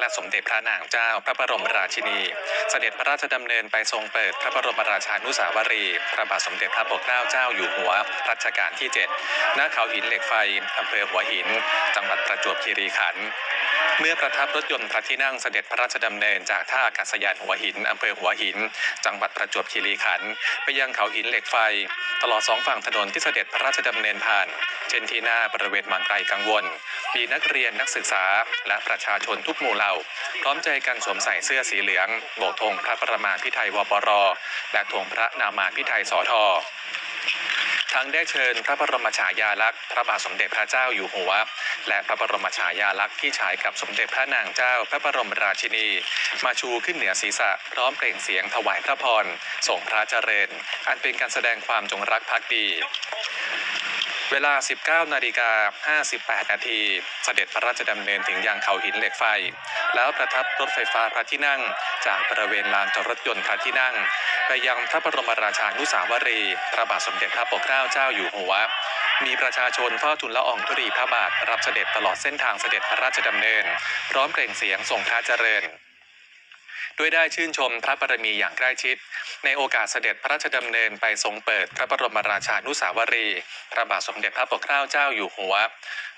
และสมเด็จพระนางเจ้าพระบรมราชินี เสด็จพระราชดำเนินไปทรงเปิดพระบรมราชานุสาวรีย์พระบาทสมเด็จพระปกเกล้าเจ้าอยู่หัวรัชกาลที่ 7 ณเขาหินเหล็กไฟอำเภอหัวหิน จังหวัดประจวบคีรีขันธ์เมื่อประทับรถยนต์พระที่นั่งเสด็จพระราชดำเนินจากท่าอากาศยานหัวหินอำเภอหัวหิน จังหวัดประจวบคีรีขันธ์ไปยังเขาหินเหล็กไฟ ตลอดสองฝั่งถนนที่เสด็จพระราชดำเนินผ่าน เช่นที่หน้าบริเวณบางไกลกังวล มีนักเรียนนักศึกษา และประชาชนทุกหมู่เหล่า พร้อมใจกันสวมใส่เสื้อสีเหลือง โบกธงพระประมาพิไทยวปร และธงพระนามาพิไทยสอทอทั้งได้เชิญพระบรมฉายาลักษณ์พระบาทสมเด็จพระเจ้าอยู่หัว และพระบรมฉายาลักษณ์ที่ฉายกับสมเด็จพระนางเจ้าพระบรมราชินี มาชูขึ้นเหนือศีรษะ พร้อมเปล่งเสียงถวายพระพรส่งพระเจริญ อันเป็นการแสดงความจงรักภักดี เวลา 19 นาฬิกา 58 นาที เสด็จพระราชดำเนินถึงยังเขาหินเหล็กไฟ แล้วประทับรถไฟฟ้าพระที่นั่ง จากบริเวณลานจอดรถยนต์พระที่นั่ง ไปยังพระบรมราชานุสาวรีย์พระบาทสมเด็จพระปกเกล้าเจ้าอยู่หัว มีประชาชนเฝ้าทุนละอองธุรีพระบาทรับเสด็จตลอดเส้นทางเสด็จพระราชดำเนิน พร้อมเปล่งเสียงส่งพระเจริญ ด้วยได้ชื่นชมพระบารมีอย่างใกล้ชิด ในโอกาสเสด็จพระราชดำเนินไปทรงเปิดพระบรมราชานุสาวรีย์พระบาทสมเด็จพระปกเกล้าเจ้าอยู่หัว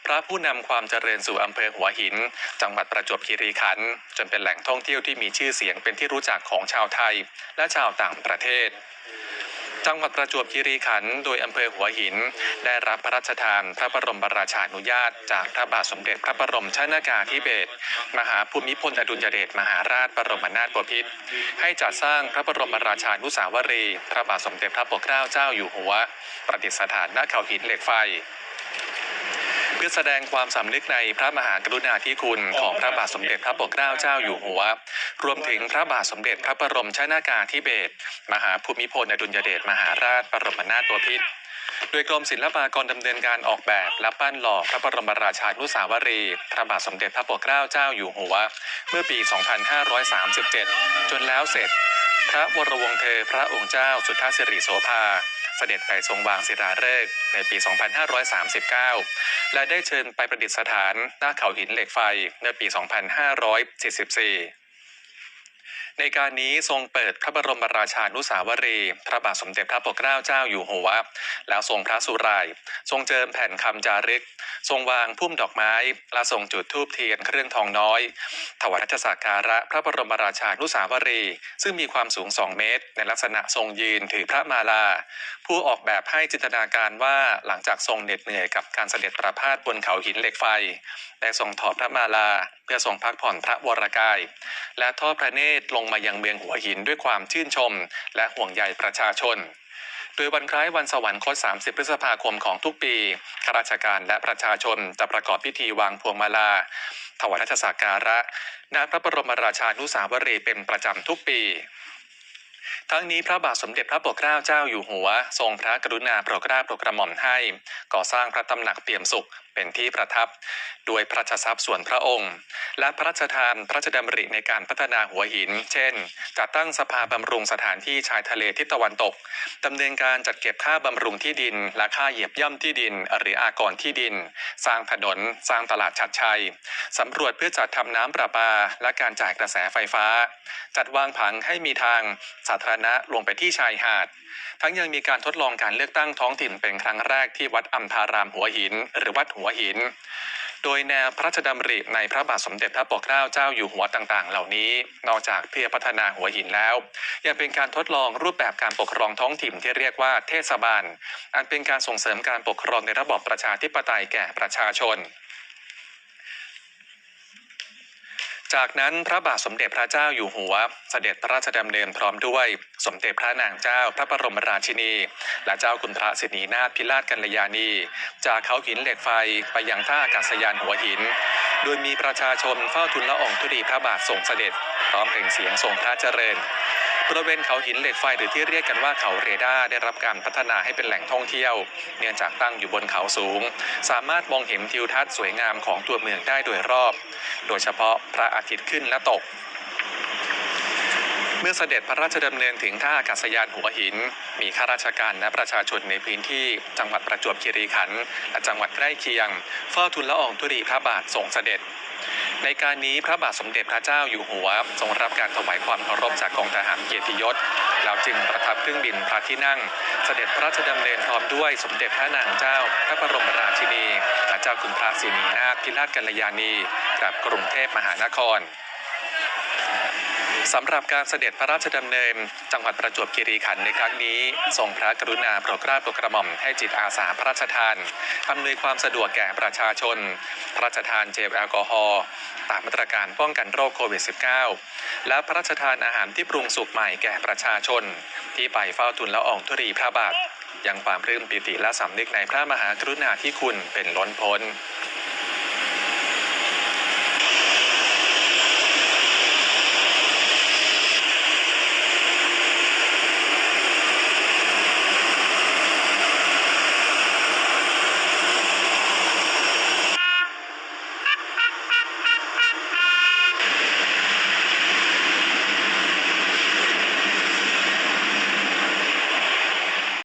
พระผู้นำความเจริญสู่อำเภอหัวหิน จังหวัดประจวบคีรีขันธ์จนเป็นแหล่งท่องเที่ยวที่มีชื่อเสียงเป็นที่รู้จักของชาวไทย และชาวต่างประเทศ จังหวัดประจวบคีรีขันธ์โดยอำเภอหัวหิน ได้รับพระราชทานพระบรมราชานุญาต จากพระบาทสมเด็จพระบรมชนากาธิเบศรมหาภูมิพลอดุลยเดชมหาราชบรมนาถบพิตรให้จัดสร้างพระบรมราชานุสาวรีย์พระบาทสมเด็จพระปกเกล้าเจ้าอยู่หัว ประดิษฐานหน้าเขาหินเหล็กไฟ เพื่อแสดงความสำนึกในพระมหากรุณาธิคุณของพระบาทสมเด็จพระปกเกล้าเจ้าอยู่หัว รวมถึงพระบาทสมเด็จพระบรมชนากาธิเบศรมหาภูมิพลอดุลยเดชมหาราชบรมนาถบพิตรโดยกรมศิลปากรดำเนินการออกแบบและปั้นหล่อพระบรมราชานุสาวรีย์พระบาทสมเด็จพระปกเกล้าเจ้าอยู่หัว เมื่อปี 2537 จนแล้วเสร็จ พระวรวงศ์เธอพระองค์เจ้าสุทธาสิริโสภา เสด็จไปทรงวางศิลาฤกษ์ในปี 2539 และได้เชิญไปประดิษฐานหน้าเขาหินเหล็กไฟในปี 2544ในการนี้ทรงเปิดพระบรมราชานุสาวรี พระบาทสมเด็จพระปกเกล้าเจ้าอยู่หัว แล้วทรงพระสุราย ทรงเจิมแผ่นคำจารึก ทรงวางพุ่มดอกไม้และทรงจุดธูปเทียนเครื่องทองน้อย ถวายรัชสักการะพระบรมราชานุสาวรี ซึ่งมีความสูง 2 เมตร ในลักษณะทรงยืนถือพระมาลา ผู้ออกแบบให้จินตนาการว่าหลังจากทรงเหน็ดเหนื่อยกับการเสด็จประพาสบนเขาหินเหล็กไฟ ได้ทรงถอดพระมาลา เพื่อทรงพักผ่อนพระวรกาย และทอดพระเนตรลงมายังเมืองหัวหินด้วยความชื่นชม และห่วงใยประชาชน โดยวันคล้ายวันสวรรคต 30 พฤษภาคมของทุกปีข้าราชการและประชาชนจะประกอบพิธีวางพวงมาลา ถวายรัชสักการะณพระบรมราชานุสาวรีเป็นประจำทุกปี ทั้งนี้พระบาทสมเด็จพระปกเกล้าเจ้าอยู่หัว ทรงพระกรุณาโปรดเกล้าโปรดกระหม่อมให้ ก่อสร้างพระตำหนักเปี่ยมสุขเป็นที่ประทับด้วยพระราชทรัพย์ส่วนพระองค์ และพระราชทานพระราชดำริในการพัฒนาหัวหิน เช่น จัดตั้งสภาบำรุงสถานที่ชายทะเลทิศตะวันตกดำเนินการจัดเก็บค่าบำรุงที่ดิน และค่าเหยียบย่ำที่ดิน หรืออากรที่ดิน สร้างถนน สร้างตลาดชัดชัยสำรวจเพื่อจัดทำน้ำประปา และการจ่ายกระแสไฟฟ้า จัดวางผังให้มีทางสาธารณะลงไปที่ชายหาด ทั้งยังมีการทดลองการเลือกตั้งท้องถิ่นเป็นครั้งแรกที่วัดอัมพารามหัวหิน หรือวัดหัวหิน โดยแนวพระราชดำริในพระบาทสมเด็จพระปกเกล้าเจ้าอยู่หัวต่างๆ เหล่านี้ นอกจากเพื่อพัฒนาหัวหินแล้ว ยังเป็นการทดลองรูปแบบการปกครองท้องถิ่นที่เรียกว่าเทศบาล อันเป็นการส่งเสริมการปกครองในระบอบประชาธิปไตยแก่ประชาชน จากนั้นพระบาทสมเด็จพระเจ้าอยู่หัว เสด็จพระราชดำเนินพร้อมด้วย สมเด็จพระนางเจ้าพระบรมราชินี และเจ้าคุณพระสินีนาถพิราชกัลยาณี จากเขาหินเหล็กไฟไปยังท่าอากาศยานหัวหิน โดยมีประชาชนเฝ้าทุนละอองธุลีพระบาทส่งเสด็จพร้อมเปล่งเสียงทรงพระเจริญ บริเวณเขาหินเหล็กไฟหรือที่เรียกกันว่าเขาเรดาร์ได้รับการพัฒนาให้เป็นแหล่งท่องเที่ยว เนื่องจากตั้งอยู่บนเขาสูง สามารถมองเห็นทิวทัศน์สวยงามของตัวเมืองได้โดยรอบ โดยเฉพาะพระอาทิตย์ขึ้นและตก เมื่อเสด็จพระราชดำเนินถึงท่าอากาศยานหัวหิน มีข้าราชการและประชาชนในพื้นที่จังหวัดประจวบคีรีขันธ์และจังหวัดใกล้เคียงเฝ้าทุนละอองธุลีพระบาทส่งเสด็จ ในการนี้พระบาทสมเด็จพระเจ้าอยู่หัว ทรงรับการถวายความเคารพจากกองทหารเกียรติยศ แล้วจึงประทับเครื่องบินพระที่นั่ง เสด็จพระราชดำเนินพร้อมด้วยสมเด็จพระนางเจ้า พระบรมราชินีพระเจ้าคุณพระศรีนีนาถพิราชกัลยาณีกับกรุงเทพมหานคร สำหรับการเสด็จพระราชดำเนิน จังหวัดประจวบคีรีขันธ์ในครั้งนี้ทรงพระกรุณาโปรดเกล้าโปรดกระหม่อมให้จิตอาสาพระราชทานอำนวยความสะดวกแก่ประชาชน พระราชทานเจลแอลกอฮอล์ตามมาตรการป้องกันโรคโควิด -19 และพระราชทานอาหารที่ปรุงสุกใหม่แก่ประชาชน ที่ไปเฝ้าทูลละอองธุรีพระบาทยังความปลื้มปิติและสำนึกในพระมหากรุณาธิคุณเป็นล้นพ้น